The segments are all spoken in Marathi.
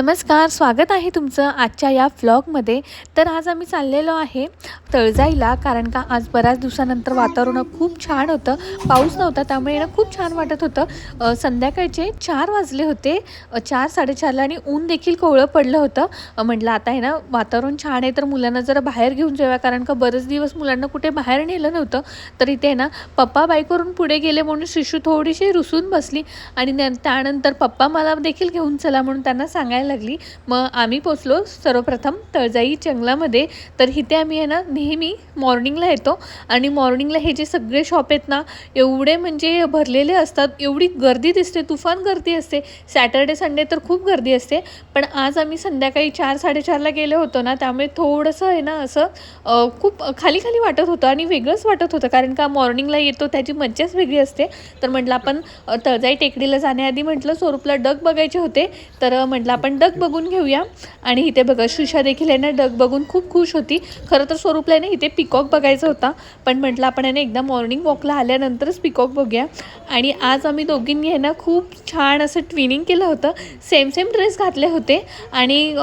नमस्कार स्वागत आहे तुमचं आजच्या या व्लॉगमध्ये तर आज आम्ही चाललेलो आहे तळजाईला कारण का आज बऱ्याच दिवसानंतर वातावरण खूप छान होतं. पाऊस नव्हता त्यामुळे ना खूप छान वाटत होतं. संध्याकाळचे चार वाजले होते. चार साडेचारला आणि ऊन देखील कोवळं पडलं होतं. म्हटलं आता आहे ना वातावरण छान आहे तर मुलांना जरा बाहेर घेऊन जाऊया कारण का बरेच दिवस मुलांना कुठे बाहेर नेलं नव्हतं. तर इथे आहे ना पप्पा बाईकवरून पुढे गेले म्हणून शिशू थोडीशी रुसून बसली. आणि न- त्यानंतर पप्पा मला देखील घेऊन चला म्हणून त्यांना सांगायला लागली. मग आम्ही पोचलो सर्वप्रथम तळजाई जंगलामध्ये. तर इथे आम्ही आहे ना नेहमी मॉर्निंगला येतो. आणि मॉर्निंगला हे जे सगळे शॉप आहेत ना एवढे म्हणजे भरलेले असतात. एवढी गर्दी दिसते तुफान गर्दी असते. सॅटर्डे संडे तर खूप गर्दी असते. पण आज आम्ही संध्याकाळी चार साडेचारला गेलो होतो ना त्यामुळे थोडंसं आहे ना असं खूप खाली खाली वाटत होतं आणि वेगळंच वाटत होतं. कारण का मॉर्निंगला येतो त्याची मज्जाच वेगळी असते. तर म्हटलं आपण तळजाई टेकडीला जाण्याआधी म्हटलं स्वरूपला डग बघायचे होते. तर म्हटलं आपण डग बघून घेऊया. आणि इथे बघा शुषा देखील आहे ना डग बघून खूप खुश होती. खरं तर स्वरूपला आहे ना इथे पिकॉक बघायचा होता. पण म्हटलं आपण आहे ना एकदा मॉर्निंग वॉकला आल्यानंतरच पिकॉक बघूया. आणि आज आम्ही दोघींनी आहे ना खूप छान असं ट्विनिंग केलं होतं. सेम सेम ड्रेस घातले होते. आणि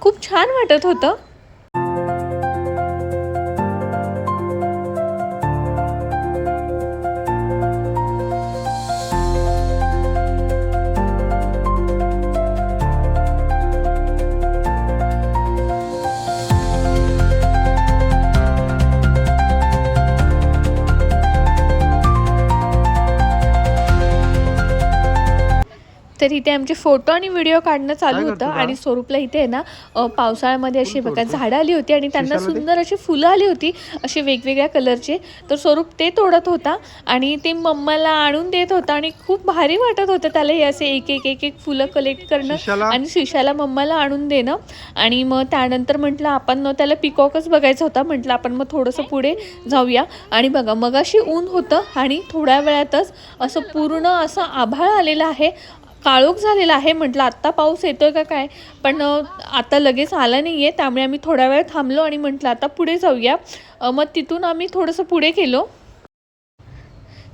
खूप छान वाटत होतं. तर इथे आमचे फोटो आणि व्हिडिओ काढणं चालू होतं? आणि स्वरूपला इथे ना पावसाळ्यामध्ये अशी बघा? झाडं आली होती आणि त्यांना? सुंदर अशी फुलं आली होती अशी वेगवेगळ्या कलरचे तर स्वरूप ते तोडत होता आणि ते मम्माला आणून देत होता आणि खूप भारी वाटत होतं त्याला हे असे एक एक एक एक फुलं कलेक्ट करणं? आणि शिशाला मम्माला आणून देणं आणि मग त्यानंतर म्हटलं आपण न त्याला पिकॉकच बघायचा होता म्हटलं आपण मग थोडंसं पुढे जाऊया आणि बघा मगाशी ऊन होतं आणि थोड्या वेळातच असं पूर्ण असं आभाळ आलेलं आहे काळोख झालेला आहे. म्हटलं आत्ता पाऊस येतोय का काय? पण आता लगेच आला नाही आहे त्यामुळे आम्ही थोडा वेळ थांबलो आणि म्हटलं आता पुढे जाऊया. मग तिथून आम्ही थोडंसं पुढे गेलो.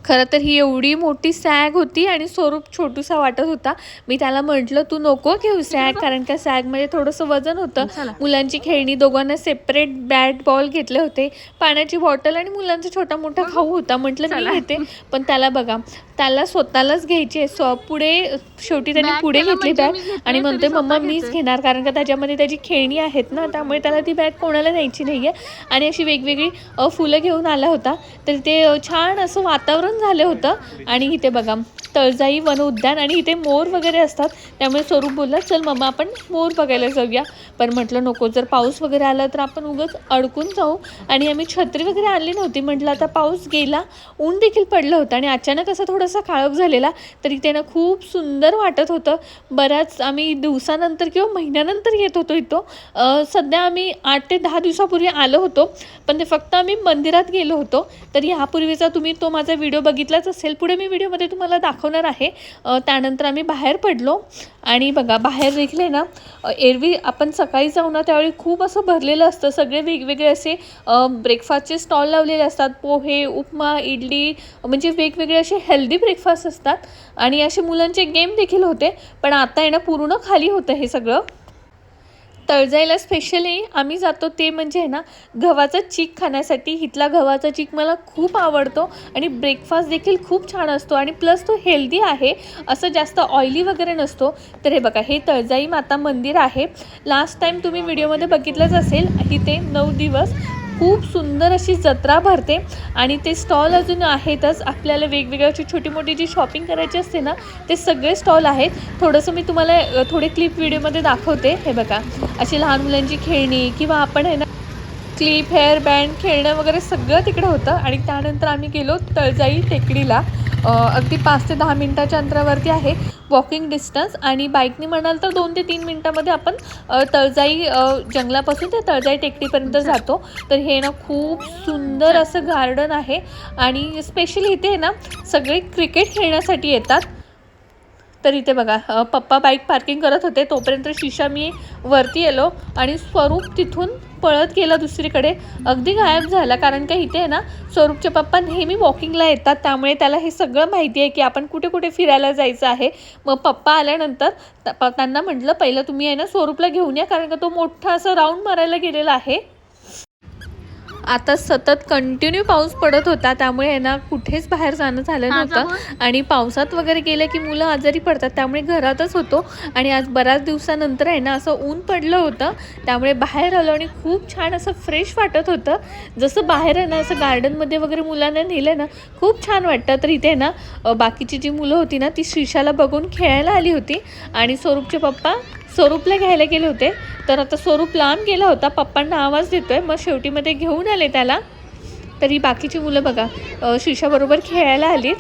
खरं तर ही एवढी मोठी सॅग होती आणि स्वरूप छोटूसा वाटत होता. मी त्याला म्हटलं तू नको घेऊ सॅग कारण का सॅगमध्ये थोडंसं वजन होतं. मुलांची खेळणी दोघांना सेपरेट बॅट बॉल घेतले होते. पाण्याची बॉटल आणि मुलांचा छोटा मोठा खाऊ होता. म्हटलं मी घेते. पण त्याला बघा त्याला स्वतःलाच घ्यायची आहे. सो पुढे शेवटी त्यांनी पुढे घेतली म्हणजे बॅग मी घेतली, आणि म्हणतोय मम्मा मीच घेतोय." घेणार कारण का त्याच्यामध्ये त्याची खेळणी आहेत ना. त्यामुळे त्याला ती बॅग कोणाला द्यायची नाही आहे आणि अशी वेगवेगळी फुलं घेऊन आला होता. तर ते छान असं वातावरण झालं होतं. आणि इथे बघा तळजाई वन उद्यान आणि इथे मोर वगैरे असतात. त्यामुळे स्वरूप बोलला चल मम्मा आपण मोर बघायला जाऊया. पण म्हटलं नको जर पाऊस वगैरे आला तर आपण उगाच अडकून जाऊ. आणि आम्ही छत्री वगैरे आणली नव्हती म्हटलं आता पाऊस गेला ऊन देखील पडलं होतं. आणि अचानक असं थोडासा काळोख झालेला तरी इथे खूप सुंदर वाटत होतं. बऱ्याच आम्ही दिवसानंतर किंवा महिन्यानंतर येत होतो इथं. सध्या आम्ही आठ ते दहा दिवसापूर्वी आलो होतो पण ते फक्त आम्ही मंदिरात गेलो होतो. तर ह्यापूर्वीचा तुम्ही तो माझा व्हिडिओ बघितलाच असेल. पुढे मी व्हिडिओमध्ये तुम्हाला दाखवणार आहे. त्यानंतर आम्ही बाहेर पडलो. आणि बघा बाहेर देखील ना एरवी आपण सकाळी जाऊ ना त्यावेळी खूप असं भरलेलं असतं. सगळे वेगवेगळे असे ब्रेकफास्टचे स्टॉल लावलेले असतात. पोहे उपमा इडली म्हणजे वेगवेगळे असे हेल्दी ब्रेकफास्ट असतात. आणि असे मुलांचे गेम देखील होते. पण आता आहे ना पूर्ण खाली होतं हे सगळं. तळजाईला स्पेशली आम्ही जातो ते म्हणजे आहे ना गव्हाचा चीक खाण्यासाठी. इथला गव्हाचा चीक मला खूप आवडतो आणि ब्रेकफास्ट देखील खूप छान असतो आणि प्लस तो हेल्दी आहे. असं जास्त ऑइली वगैरे नसतो. तर हे बघा हे तळजाई माता मंदिर आहे. लास्ट टाईम तुम्ही व्हिडिओमध्ये बघितलंच असेल इथे नऊ दिवस खूप सुंदर अशी जत्रा भरते. आणि ते स्टॉल अजून आहेतच. आपल्याला वेगवेगळ्या अशी छोटी मोठी जी शॉपिंग करायची असते ना ते सगळे स्टॉल आहेत. थोडंसं मी तुम्हाला थोडे क्लिप व्हिडिओमध्ये दाखवते. हे बघा. अशी लहान मुलांची खेळणी किंवा आपण आहे ना क्लिप हेअर बँड खेळणं वगैरे सगळं तिकडे होतं. आणि त्यानंतर आम्ही गेलो तळजाई टेकडीला. अगदी पाच ते दहा मिनटाच्या अंतरावरती आहे. वॉकिंग डिस्टन्स आणि बाईकने म्हणाल तर दोन ते तीन मिनटामध्ये आपण तळजाई जंगलापासून ते तळजाई टेकडीपर्यंत जातो. तर हे ना खूप सुंदर असं गार्डन आहे आणि स्पेशली इथे ना सगळे क्रिकेट खेळण्यासाठी येतात. तर इथे बघा पप्पा बाईक पार्किंग करत होते. तोपर्यंत शिशा मी वरती आलो आणि स्वरूप तिथून पळत गेला दुसरीकडे. अगदी गायब झाला कारण का इथे आहे ना स्वरूपचे पप्पा नेहमी वॉकिंगला येतात. त्यामुळे त्याला हे सगळं माहिती आहे की आपण कुठे कुठे फिरायला जायचं आहे. मग पप्पा आल्यानंतर त- प- त्यांना म्हटलं पहिलं तुम्ही आहे ना स्वरूपला घेऊन या कारण का तो मोठा असं राऊंड मारायला गेलेला आहे. आता सतत कंटिन्यू पाऊस पडत होता त्यामुळे आहे ना कुठेच बाहेर जाणं झालं नव्हतं. आणि पावसात वगैरे गेलं की मुलं आजारी पडतात त्यामुळे घरातच होतो. आणि आज बऱ्याच दिवसानंतर आहे ना असं ऊन पडलं होतं त्यामुळे बाहेर आलो आणि खूप छान असं फ्रेश वाटत होतं. जसं बाहेर आहे ना असं गार्डनमध्ये वगैरे मुलांना नेलं ना खूप छान वाटतं. तर इथे ना बाकीची जी मुलं होती ना ती श्रीशाला बघून खेळायला आली होती. आणि स्वरूपचे पप्पा स्वरूपला घ्यायला गेले होते. तर आता स्वरूप लांब गेला होता. पप्पांना आवाज देतोय. मग शेवटी मध्ये घेऊन आले त्याला. तरी बाकीची मुलं बघा शिशाबरोबर खेळायला आलीत.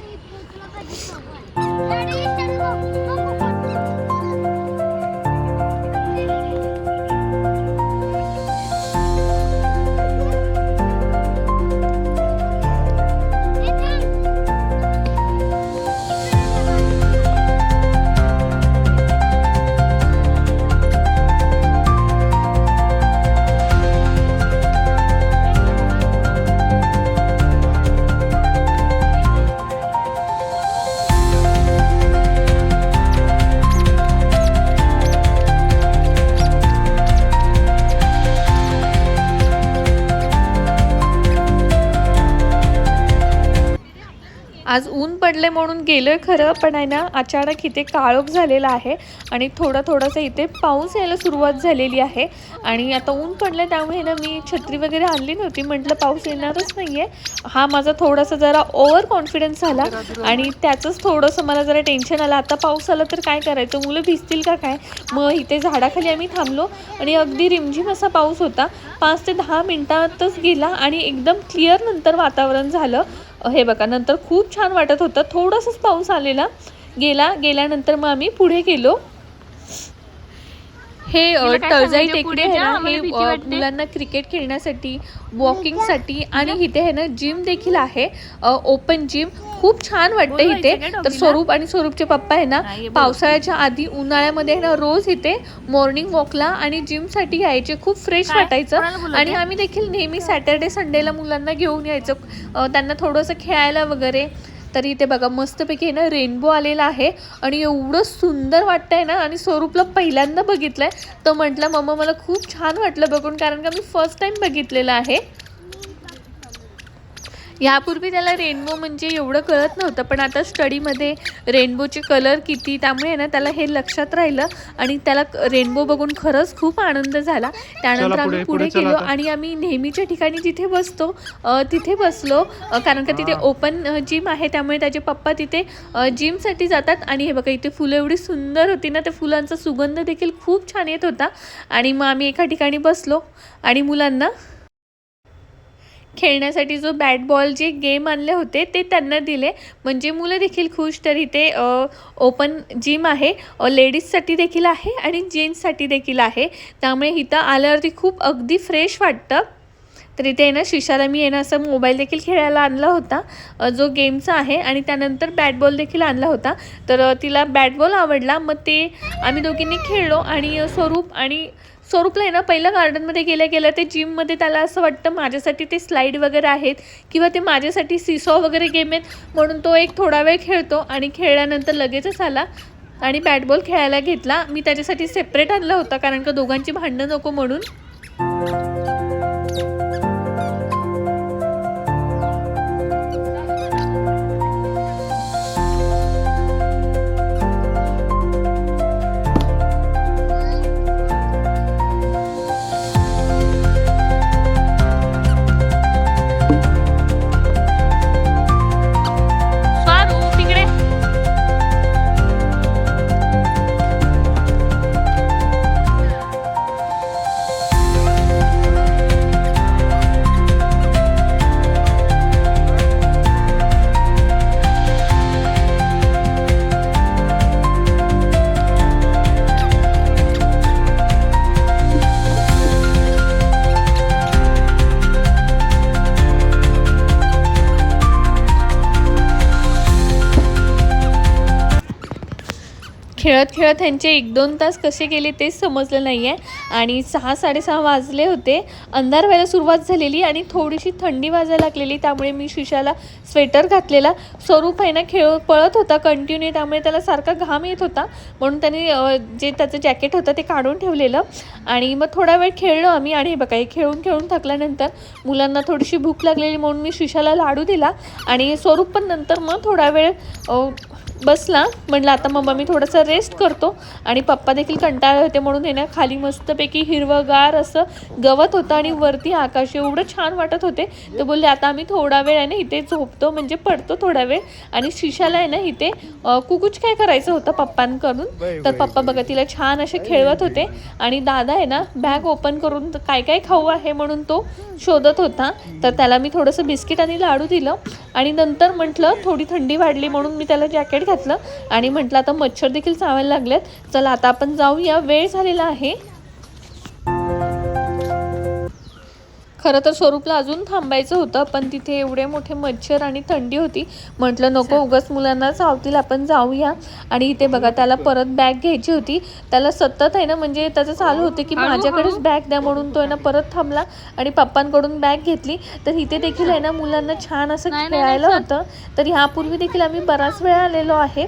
पडले म्हणून गेलोय खरं पण आहे ना अचानक इथे काळोख झालेला आहे आणि थोडा थोडासा इथे पाऊस यायला सुरुवात झालेली आहे. आणि आता ऊन पडलं त्यामुळे ना मी छत्री वगैरे आणली नव्हती. म्हटलं पाऊस येणारच नाही आहे हा माझा थोडासा जरा ओव्हर कॉन्फिडन्स झाला आणि त्याचंच थोडंसं मला जरा टेन्शन आलं. आता पाऊस आला तर काय करायचं? मुलं भिजतील का काय? मग इथे झाडाखाली आम्ही थांबलो आणि अगदी रिमझिम असा पाऊस होता. पाच ते दहा मिनिटातच गेला आणि एकदम क्लिअर नंतर वातावरण झालं. हे बघा नंतर खूप छान वाटत होतं. थोडंसंच पाऊस आलेला. गेला गेल्यानंतर मग आम्ही पुढे गेलो. हे तळजाई सांगायचं? टेकडी आहे ना हे. मुलांना क्रिकेट खेळण्यासाठी वॉकिंगसाठी आणि इथे आहे ना जिम देखील आहे ओपन जिम खूप छान वाटतं इथे तर? स्वरूप आणि स्वरूपचे पप्पा आहे ना. पावसाळ्याच्या आधी उन्हाळ्यामध्ये ना रोज इथे मॉर्निंग वॉकला आणि जिमसाठी यायचे खूप फ्रेश? वाटायचं? आणि आम्ही देखील नेहमी सॅटर्डे संडेला मुलांना घेऊन यायचो त्यांना थोडंसं खेळायला वगैरे तरी इथे बघा मस्तपैकी आहे ना रेनबो आलेला आहे. आणि एवढं सुंदर वाटतंय ना आणि स्वरूपला पहिल्यांदा बघितलंय. तर म्हटलं मम्मा मला खूप छान वाटलं बघून कारण का मी फर्स्ट टाइम बघितलेलं आहे. यापूर्वी त्याला रेनबो म्हणजे एवढं कळत नव्हतं पण आता स्टडीमध्ये रेनबोचे कलर किती त्यामुळे आहे ना त्याला हे लक्षात राहिलं आणि त्याला रेनबो बघून खरंच खूप आनंद झाला त्यानंतर आम्ही पुढे, गेलो. आणि आम्ही नेहमीच्या ठिकाणी जिथे बसतो तिथे बसलो कारण का तिथे. ओपन जिम आहे त्यामुळे त्याचे पप्पा तिथे जिमसाठी जातात आणि हे बघा इथे फुलं एवढी सुंदर होती ना त्या फुलांचा सुगंध देखील खूप छान येत होता आणि मग आम्ही एका ठिकाणी बसलो आणि मुलांना खेळण्यासाठी जो बॅट बॉल जे गेम आणले होते ते त्यांना दिले. म्हणजे मुलं देखील खुश तर इथे ओपन जिम आहे. लेडीजसाठी देखील आहे आणि जेंट्ससाठी देखील आहे. त्यामुळे इथं आल्यावरती खूप अगदी फ्रेश वाटतं. तर इथे आहे ना शिशाला मी आहे ना असं मोबाईल देखील खेळायला आणला होता. जो गेमचा आहे आणि त्यानंतर बॅट बॉल देखील आणला होता. तर तिला बॅट बॉल आवडला. मग ते आम्ही दोघींनी खेळलो आणि स्वरूप आणि स्वरूपला आहे ना पहिलं गार्डनमध्ये गेल्या गेल्या ते जिममध्ये त्याला असं वाटतं माझ्यासाठी ते स्लाईड वगैरे आहेत किंवा ते माझ्यासाठी सिसॉ वगैरे गेम आहेत म्हणून तो एक थोडा वेळ खेळतो आणि खेळल्यानंतर लगेचच आला आणि बॅट बॉल खेळायला घेतला. मी त्याच्यासाठी सेपरेट आणला होता कारण का दोघांची भांडणं नको म्हणून. खेळत खेळत ह्यांचे एक दोन तास कसे गेले तेच समजलं नाही आहे आणि सहा साडेसहा वाजले होते. अंधार व्हायला सुरुवात झालेली आणि थोडीशी थंडी वाजायला लागलेली त्यामुळे मी शिशाला स्वेटर घातलेला. स्वरूप आहे ना खेळ पळत होता कंटिन्यू त्यामुळे त्याला सारखा घाम येत होता. म्हणून त्याने जे त्याचं जॅकेट होतं ते काढून ठेवलेलं. आणि मग थोडा वेळ खेळलो आम्ही आणि हे बघा हे खेळून खेळून थकल्यानंतर मुलांना थोडीशी भूक लागलेली म्हणून मी शिशाला लाडू दिला. आणि स्वरूप पण नंतर मग थोडा वेळ बसला म्हटलं आता मम्मा मी थोडंसं रेस्ट करतो. आणि पप्पा देखील कंटाळले होते म्हणून हे ना खाली मस्तपैकी हिरवंगार असं गवत होतं आणि वरती आकाश एवढं छान वाटत होते. ते बोलले आता आम्ही थोडा वेळ आहे ना इथे झोपतो म्हणजे पडतो थोडा वेळ. आणि शिशाला आहे ना इथे कुकुच काय करायचं होतं पप्पांकडून? तर पप्पा बघा तिला छान असे खेळवत होते. आणि दादा आहे ना बॅग ओपन करून काय काय खाऊ आहे? म्हणून तो शोधत होता. तर त्याला मी थोडंसं बिस्किट आणि लाडू दिलं. आणि नंतर म्हटलं थोडी थंडी वाढली म्हणून मी त्याला जॅकेट घातलं. आणि म्हटलं आता मच्छर देखील चावायला लागलेत. चला आता आपण जाऊया. वेळ झालेला आहे. खरं तर स्वरूपला अजून थांबायचं होतं पण तिथे एवढे मोठे मच्छर आणि थंडी होती. म्हटलं नको उगाच मुलांना चावतील आपण जाऊया. आणि इथे बघा त्याला परत बॅग घ्यायची होती. त्याला सतत आहे ना म्हणजे त्याचं चालू होतं की माझ्याकडेच बॅग द्या म्हणून तो आहे ना परत थांबला आणि पप्पांकडून बॅग घेतली. तर इथे देखील आहे ना मुलांना छान असं खेळायला होतं. तर ह्यापूर्वी देखील आम्ही बराच वेळा आलेलो आहे.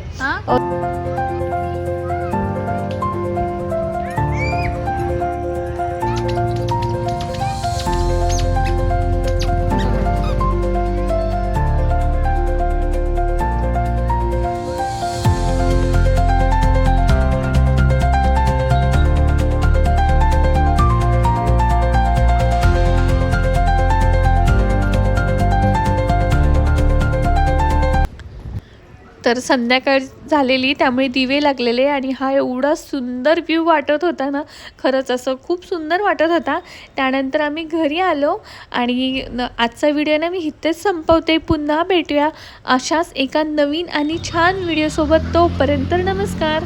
तर संध्याकाळ झालेली त्यामुळे दिवे लागलेले आणि हा एवढा सुंदर व्ह्यू वाटत होता ना खरंच असं खूप सुंदर वाटत होता. त्यानंतर आम्ही घरी आलो आणि न- आजचा व्हिडिओ ना मी इथेच संपवते. पुन्हा भेटूया अशाच एका नवीन आणि छान व्हिडिओसोबत तोपर्यंत नमस्कार.